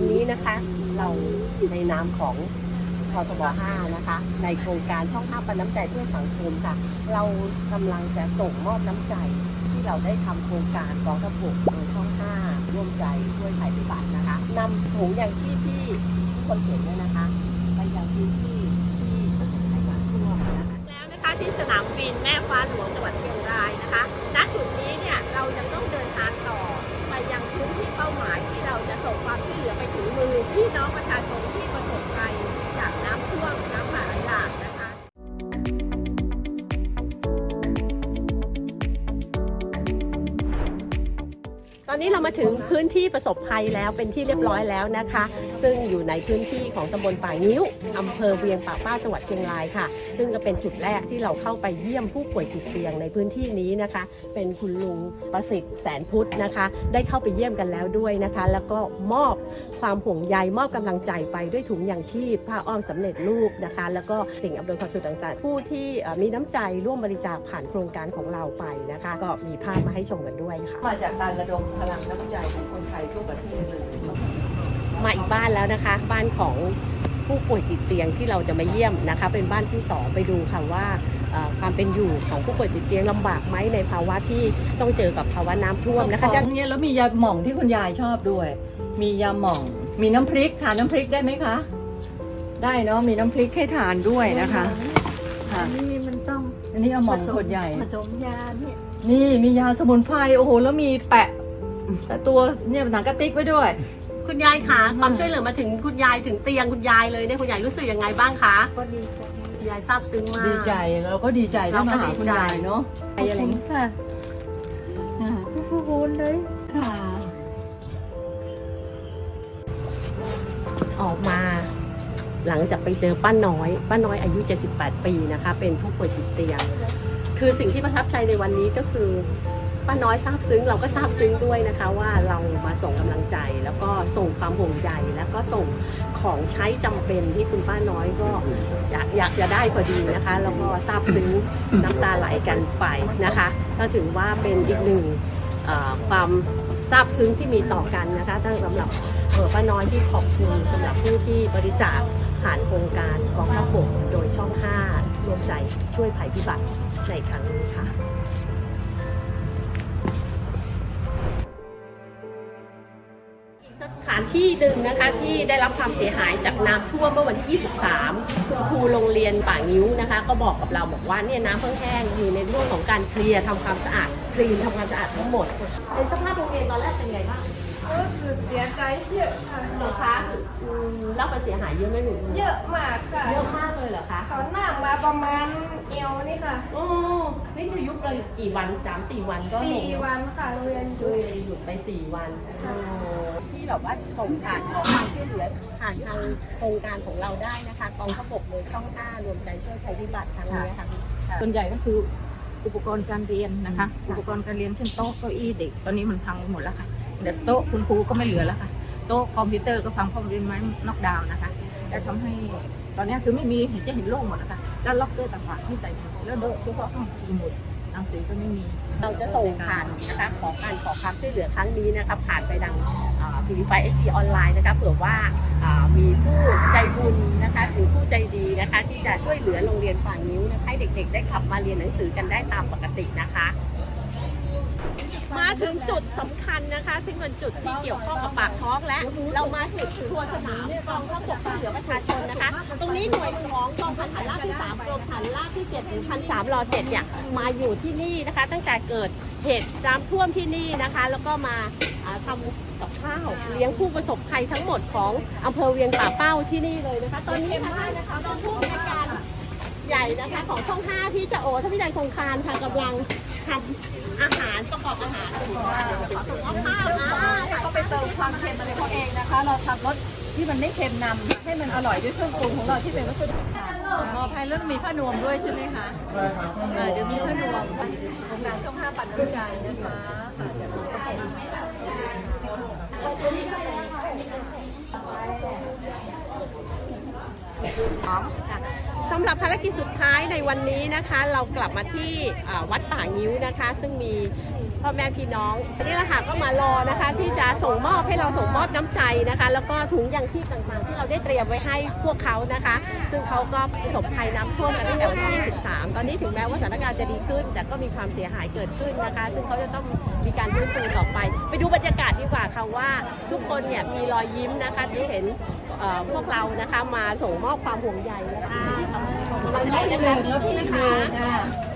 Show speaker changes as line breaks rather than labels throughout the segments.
วันนี้นะคะ เราในนามของททบ5นะคะ ในโครงการช่อง5ปันน้ำใจเพื่อสังคมค่ะ เรากำลังจะส่งมอบน้ำใจที่เราได้ทำโครงการกองทัพบกโดยช่อง 5 ร่วมใจช่วยภัยพิบัตินะคะนำถุงยางชีพที่ทุกคนเห็นเนี่ยนะคะ ไปยังพื้นที่ที่ประสบภัยน้ำท่วมนะคะ
แล้วนะคะที่สนามบินแม่ฟ้าหลวงจังหวัดเชียงรายนะคะ อนนี้เรามาถึงพื้นที่ประสบภัยแล้วเป็นที่เรียบร้อยแล้วนะคะ ซึ่งอยู่ในพื้นที่ของตำบลป่างิ้วอำเภอเวียงป่าป้าจังหวัดเชียงรายค่ะ ซึ่งก็เป็นจุดแรกที่เราเข้าไปเยี่ยมผู้ป่วยติดเตียงในพื้นที่นี้นะคะ เป็นคุณลุงประสิทธิ์แสนพุทธนะคะ ได้เข้าไปเยี่ยมกันแล้วด้วยนะคะ แล้วก็มอบความห่วงใยมอบกำลังใจไปด้วยถุงยางชีพผ้าอ้อมสำเร็จรูปนะคะ แล้วก็สิ่งอำนวยความสะดวกต่างๆ ผู้ที่มีน้ำใจร่วมบริจาคผ่านโครงการของเราไปนะคะ ก็มีภาพมาให้ชมกันด้วยค่ะ
มาจากการระดมพลังน้ำใจของคนไทยทั่วประเทศเลย
มาอีกบ้านแล้วนะคะ บ้านของผู้ป่วยติดเตียงที่เราจะมาเยี่ยมนะคะ เป็นบ้านที่สองไปดูค่ะว่าเอ่อความเป็นอยู่ของผู้ป่วยติดเตียงลำบากไหมในภาวะที่ต้องเจอกับภาวะน้ำท่วมนะคะ
ของเนี่ยแล้วมียาหม่องที่คุณยายชอบด้วย มียาหม่อง มีน้ำพริกทานน้ำพริกได้ไหมคะ ได้เนาะมีน้ำพริกให้ทานด้วยนะคะค่ะ
อันนี้มันต้อง
อันนี้เอาหม่อง
ผส
ขวดใหญ่
ผสมยาเนี่ย
นี่มียาสมุนไพรโอ้โหแล้วมีแปะแต่ตัวเนี่ยหนังกระติกไว้ด้วย
คุณยายคะความช่วยเหลือมาถึงคุณยายถึงเตียงคุณยายเลยเนี่ยคุณยายรู้สึกยังไงบ้างคะ
ก็ดีใจ
คุณยายซาบซึ้งมาก
ดีใจเราก็ดีใจได้มาหาคุณยายเนาะ
ขอบคุณค่ะ
อ่า
ขอบคุณเลย
ค่ะ
ออกมา หลังจากไปเจอป้าน้อย ป้าน้อยอายุ 78 ปีนะคะ เป็นผู้ป่วยติดเตียง คือสิ่งที่ประทับใจในวันนี้ก็คือ ป้าน้อยซาบซึ้งเราก็ซาบซึ้งด้วยนะคะว่าเรามาส่งกำลังใจ แล้วก็ส่งความห่วงใยแล้วก็ส่งของใช้จำเป็นที่คุณป้าน้อยก็อยากอยากจะได้พอดีนะคะแล้วก็ซาบซึ้งน้ำตาไหลกันไปนะคะก็ถือว่าเป็นอีกหนึ่งความซาบซึ้งที่มีต่อกันนะคะทั้งสำหรับเป้าน้อยที่ขอบคุณสำหรับผู้ที่บริจาคผ่านโครงการกองทัพบกโดยช่อง 5 รวมใจช่วยภัยพิบัติในครั้งนี้ค่ะ ถานที่หนึ่งนะคะที่ได้รับความเสียหายจากน้ำท่วมเมื่อวันที่ 23 คุณครูโรงเรียนป่างิ้วนะคะ ก็บอกกับเราบอกว่าเนี่ยน้ำเพิ่งแห้งอยู่ในเรื่องของการเคลียร์ทำความสะอาดคลีนทำความสะอาดทั้งหมดเป็นสภาพโรงเรียนตอนแรกเป็นไงบ้าง
รู้สึกเสียใจเยอะค่ะ
หนูคะอืมรับความเสียหายเยอะไหมหนู
เยอะมากค่ะ
เยอะมากเลยเหรอคะ
เขาหน้ามาประมาณเอวนี่ค่ะ
โอ้นี่คือยุบเลยกี่วันสามสี่วันก็
สี่วันค่ะโรงเรียนหยุ
ด้ว
ด
ยหยุดไปสี่วันโอ้ที่ แบบว่าส่งผ่านขอความช่วยเหลือผ่านทางโครงการของเราได้นะคะกองทัพบกโดยช่องห้ารวมใจช่วยภัยพิบัติครั้งนี้ค่ะ
ส่วนใหญ่ก็คืออุปกรณ์การเรียนนะคะ อุปกรณ์การเรียนเช่นโต๊ะเก้าอี้เด็กตอนนี้มันพังหมดแล้วค่ะเดี๋ยวโต๊ะคุณครูก็ไม่เหลือแล้วค่ะโต๊ะคอมพิวเตอร์ก็พังเพราะเป็นไม้นอกดาวน์นะคะแต่ทำให้ตอนนี้คือไม่มีเห็นจะเห็นโล่งหมดแล้วค่ะแล้วล็อกเกอร์ต่างๆที่ใส่แล้วโต๊ะเฉพาะห้องสมุด นังสือก็ไม่มี
เราจะส่งผ่านนะคะขอการขอความช่วยเหลือครั้งนี้นะคะผ่านไปดังพีดีไฟเอสดีออนไลน์นะคะเผื่อว่ามีผู้ใจบุญนะคะหรือผู้ใจดีนะคะที่จะช่วยเหลือโรงเรียนฝ่านิ้วนะคะให้เด็กๆ ได้กลับมาเรียนหนังสือกันได้ตามปกตินะคะมาถึงจุดสำคัญนะคะ ซึ่งเป็นจุดที่เกี่ยวข้องกับปากท้องและ เรามาถึงครัวสนามกองทัพบกช่วยเหลือประชาชนนะคะ นี้หน่วยของกองพันฐานราบที่3กรมฐานราบที่7ถึงพันสามรอ7เนี่ยมาอยู่ที่นี่นะคะ ตั้งแต่เกิดเหตุน้ำท่วมที่นี่นะคะ แล้วก็มาอ่าทำกับข้าวเลี้ยงผู้ประสบภัยทั้งหมดของอำเภอเวียงป่าเป้าที่นี่เลยนะคะ ตอนนี้ค่ะนะคะตอนผู้ในวยการใหญ่นะคะของช่องห้าพี่จะโอท่านพิจารณคงคารค่ะกำลังทำอาหารประกอบอาหารอยู่ค่าข้าวมา
เขาไปเติมความเค็มอะไรเขาเองนะคะ เราทำรส ที่มันไม่เค็มนำให้มันอร่อยด้วยเครื่องปรุงของเราที่เป็นวัสดุมอภัยแล้วมีผ้าวนวมด้วยใช่ไหมคะใช่ครับเดี๋ยวมีผ้านวมโครงการช่องห้าปันน้ำใจนะคะค่ะสำ
หรับภารกิจสุดท้ายในวันนี้นะคะ เรากลับมาที่วัดป่างิ้วนะคะ ซึ่งมี พ่อแม่พี่น้องนี่แหละค่ะก็มารอนะคะ ที่จะส่งมอบให้เราส่งมอบน้ำใจนะคะ แล้วก็ถุงยางชีพต่างๆ ที่เราได้เตรียมไว้ให้พวกเขานะคะ ซึ่งเขาก็ประสบภัยน้ำท่วมกันตั้งแต่วันที่ 23 ตอนนี้ถึงแม้ว่าสถานการณ์จะดีขึ้น แต่ก็มีความเสียหายเกิดขึ้นนะคะ ซึ่งเขาจะต้องมีการฟื้นฟูต่อไป ไปดูบรรยากาศดีกว่าค่ะว่า ทุกคนเนี่ยมีรอยยิ้มนะคะที่เห็นพวกเรานะคะมาส่งมอบความห่วงใยนะคะขอบคุณกำลังใจนะคะ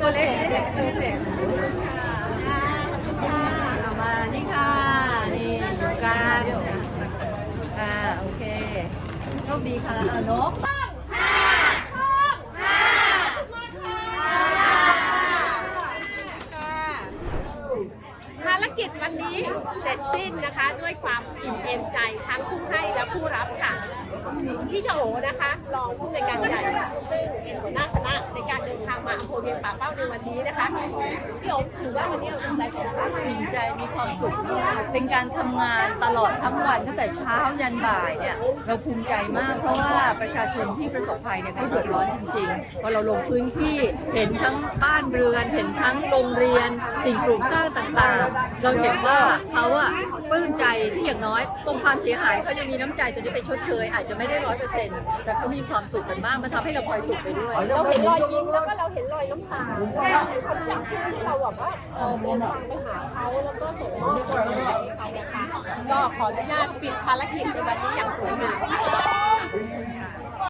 ตัวเล็กเด็กคือเสร็จเอามา นี่ค่ะ นี่อยู่กันอ่าโอเคโชคดีค่ะนก
ภารกิจวันนี้ เสร็จสิ้นนะคะด้วยความอิ่มเอมใจทั้งผู้ให้และผู้รับค่ะพี่โจโอนะคะรองผู้ในการใหญ่ซึ่งเป็นหัวหน้าคณะในการเดินทางมาอำเภอเวียงป่าเป้าในวันนี้นะคะพี่โอถือว่าวันนี้เรา ทำได้ผลลัพธ์
ภูมิใจมีความสุขมากเป็นการทำงานตลอดทั้งวันตั้งแต่เช้ายันบ่ายเนี่ยเราภูมิใจมากเพราะว่าประชาชนที่ประสบภัยเนี่ยเขาเดือดร้อนจริงๆพอเราลงพื้นที่เห็นทั้งบ้านเรือน เห็นทั้งโรงเรียน สิ่งปลูกสร้างต่างๆ เราเห็นว่าเขาอะปลื้มใจที่อย่างน้อยตรงความเสียหายเขายังมีน้ำใจตัวนี้ไปชดเชยอาจจะไม่ได้ร้อยเปอร์เซ็นต์แต่เขามีความสุขกันมากมันทำให้เราพลอยสุขไปด้วย
เราเห็นรอยยิ้มแล้วก็เราเห็นรอยน้ำตาเราเห็นคนจำชื่อที่เราแบบว่าเออเดินทางไปหาเขาแล้วก็ส่งมอบกำลังใจให้เขานะคะก็ขออนุญาตปิดภารกิจในวันนี้อย่างสวยงาม